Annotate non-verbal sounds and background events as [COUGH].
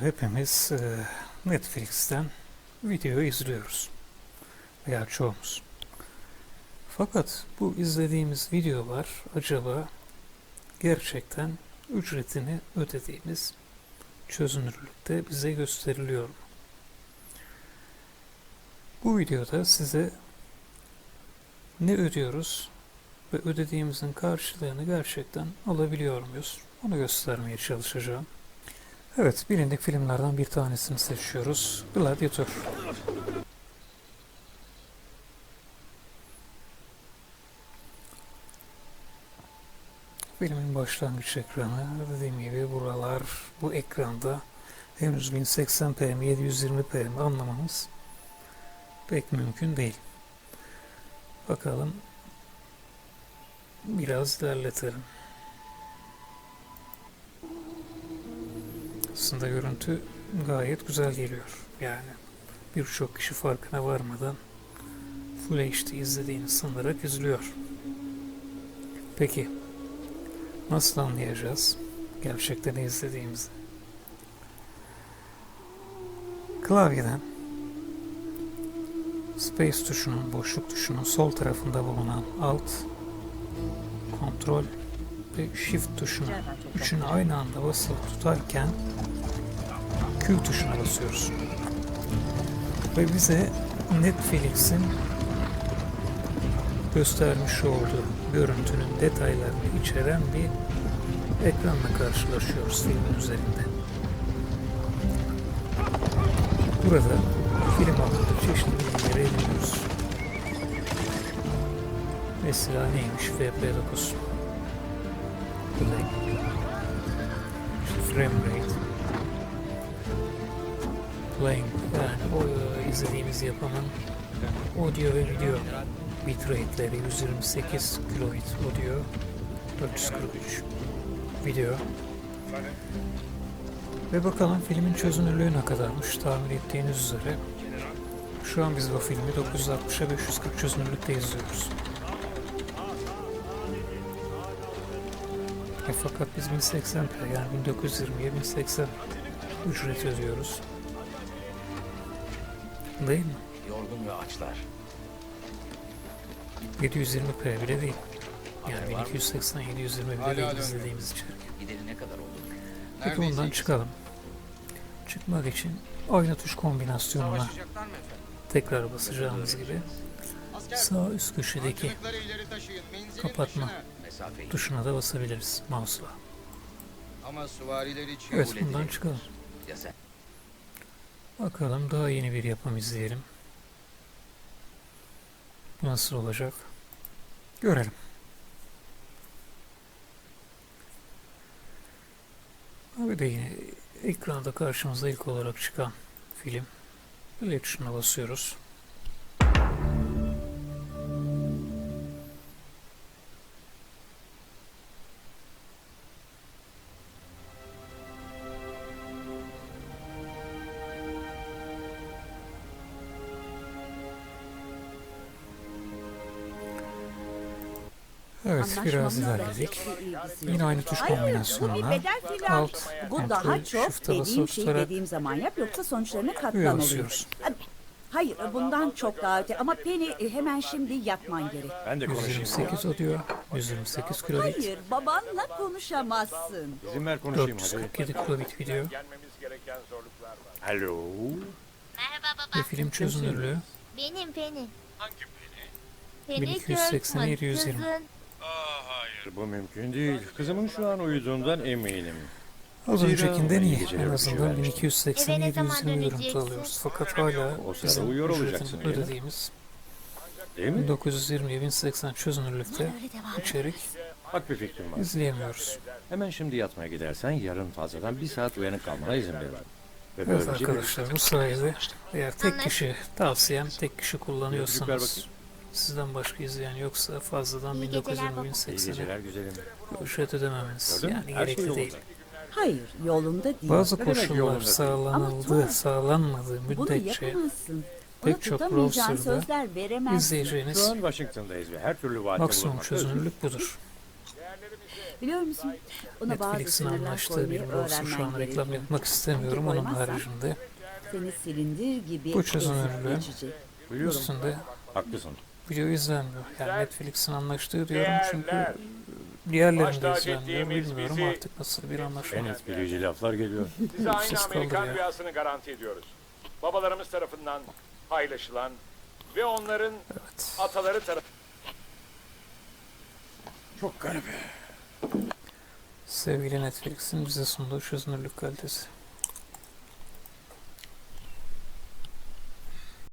hepimiz e, Netflix'ten video izliyoruz. Veya çoğumuz. Fakat bu izlediğimiz videolar acaba gerçekten ücretini ödediğimiz çözünürlükte bize gösteriliyor mu? Bu videoda size ne ödüyoruz ve ödediğimizin karşılığını gerçekten alabiliyor muyuz? Onu göstermeye çalışacağım. Evet, bilindik filmlerden bir tanesini seçiyoruz. Gladiator. Filmin başlangıç ekranı. Dediğim gibi buralar, bu ekranda henüz 1080p mi 720p mi anlamamız pek mümkün değil. Bakalım biraz derletelim. Aslında görüntü gayet güzel geliyor. Yani birçok kişi farkına varmadan Full HD izlediğini sanarak izliyor. Peki nasıl anlayacağız gerçekten izlediğimizi? Klavyeden Space tuşunun, boşluk tuşunun sol tarafında bulunan Alt, Kontrol ve Shift tuşunu üçünü aynı anda basılı tutarken Q tuşuna basıyoruz. Ve bize Netflix'in göstermiş olduğu görüntünün detaylarını içeren bir ekranla karşılaşıyoruz filmin üzerinde. Burada film hakkında çeşitli bilgileri ediniyoruz. Mesela neymiş FP9 frame rate. Playing yani o e, izlediğimiz yapımın audio ve video bitrate'leri 128 kilobit audio 443 video. Ve bakalım filmin çözünürlüğü ne kadarmış tahmin ettiğiniz üzere. Şu an biz bu filmi 960'a 540 çözünürlükte izliyoruz. E fakat biz 1080p yani 1920'ye 1080 ücret ödüyoruz. Değil mi? Yorgun ve açlar. 720p bile değil. Yani 1280 720 bile değil izlediğimiz içerik. Gideri ne kadar oldu? Peki bundan çıkalım. Çıkmak için aynı tuş kombinasyonuna tekrar basacağımız gibi sağ üst köşedeki kapatma Mesafeyi tuşuna da basabiliriz mouse'la. Ama süvariler için Evet bundan çıkalım. ya sen. Bakalım daha yeni bir yapım izleyelim. Nasıl olacak? Görelim. Abi de yine ekranda karşımıza ilk olarak çıkan film. Play tuşuna basıyoruz. Evet biraz ilerledik. Yine aynı tuş Hayır, bu bir kombinasyonuna alt, Bu daha kontrol, çok shift'e basılı dediğim şey tutarak dediğim zaman yap yoksa sonuçlarına Üye katlan oluyor. basıyoruz. Hayır bundan çok daha öte ama Penny e, hemen şimdi yatman gerek. Ben de konuşayım. 128 audio, 128 kilobit, Hayır babanla konuşamazsın. İzin ver konuşayım hadi. 447 kilobit video Alo. Merhaba ve baba. film çözünürlüğü Benim Penny. Hangi peni? Penny 1280 Kirkman, 720. Kızın. Aa hayır bu mümkün değil. Kızımın şu an uyuduğundan eminim. Az Zira öncekinden iyi. En şey azından vermiştim. 1280 Eve ne zaman 720 görüntü alıyoruz. Fakat hala O sırada bizim uyuyor ücretini olacaksın ödediğimiz Değil mi? 1920 1080 çözünürlükte içerik Bak bir fikrim var. izleyemiyoruz. Hemen şimdi yatmaya gidersen yarın fazladan bir saat uyanık kalmana izin veririm. Ve Evet böylece bir... arkadaşlar bu sayede eğer tek kişi tavsiyem tek kişi kullanıyorsanız. Sizden başka izleyen yoksa fazladan İyi geceler 1920 baba. İyi 1080'e geceler güzelim. ücret ödememeniz Gördün mü? yani Her şey gerekli değil. Hayır yolunda değil. Bazı Ne demek koşullar yolunda değil? sağlanıldı, tuhaf. sağlanmadığı Bunu müddetçe yapamazsın. pek çok tutamayacağın browser'da sözler veremezsin. Şu izleyeceğiniz an Washington'dayız ve her türlü vaatte maksimum çözünürlük budur. Biliyor musun? Ona bazı Netflix'in sınırlar anlaştığı bir koymayı olsun şu öğrenmen an reklam gerekiyor. yapmak istemiyorum. Onun koymazsan- haricinde Seni silindir gibi Bu çözünürlüğü. geçecek. Biliyorum. üstünde Haklısın. Video izlenmiyor. Yani Netflix'in anlaştığı diyorum çünkü diğerlerinde izlenmiyor. Bilmiyorum artık nasıl bir anlaşma. En etkileyici laflar geliyor. [LAUGHS] Size aynı Amerikan rüyasını garanti ediyoruz. Babalarımız tarafından paylaşılan ve onların Evet. ataları tarafından Çok garip. Sevgili Netflix'in bize sunduğu çözünürlük kalitesi.